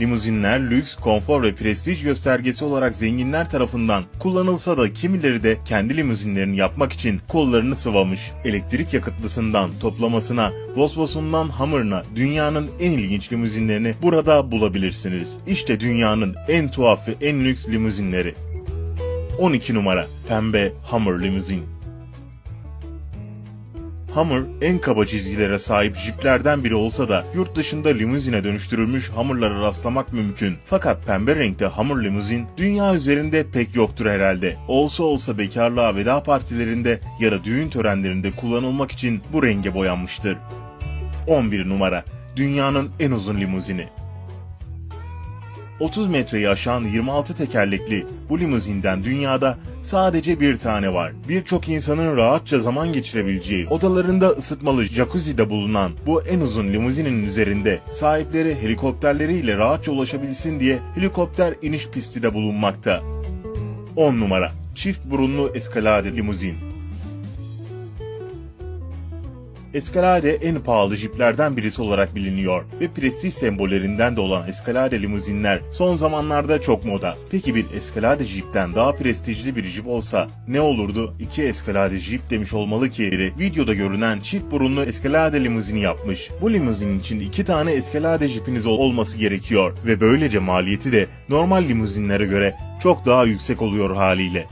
Limuzinler lüks, konfor ve prestij göstergesi olarak zenginler tarafından kullanılsa da kimileri de kendi limuzinlerini yapmak için kollarını sıvamış. Elektrik yakıtlısından toplamasına, Volvo'sundan Hummer'ına dünyanın en ilginç limuzinlerini burada bulabilirsiniz. İşte dünyanın en tuhaf ve en lüks limuzinleri. 12 numara Pembe Hummer Limuzin Hummer en kaba çizgilere sahip jiplerden biri olsa da yurt dışında limuzine dönüştürülmüş Hummer'lara rastlamak mümkün. Fakat pembe renkte Hummer limuzin dünya üzerinde pek yoktur herhalde. Olsa olsa bekarlığa veda partilerinde ya da düğün törenlerinde kullanılmak için bu renge boyanmıştır. 11 numara Dünyanın en uzun limuzini 30 metreyi aşan 26 tekerlekli bu limuzinden dünyada sadece bir tane var. Birçok insanın rahatça zaman geçirebileceği, odalarında ısıtmalı jacuzzi'de bulunan bu en uzun limuzinin üzerinde sahipleri helikopterleriyle rahatça ulaşabilsin diye helikopter iniş pisti de bulunmakta. 10 numara Çift burunlu Escalade limuzin Escalade en pahalı jiplerden birisi olarak biliniyor ve prestij sembollerinden de olan Escalade limuzinler son zamanlarda çok moda. Peki bir Escalade jipten daha prestijli bir jip olsa ne olurdu? İki Escalade jip demiş olmalı ki biri videoda görünen çift burunlu Escalade limuzini yapmış. Bu limuzin için iki tane Escalade jipiniz ol- olması gerekiyor ve böylece maliyeti de normal limuzinlere göre çok daha yüksek oluyor haliyle.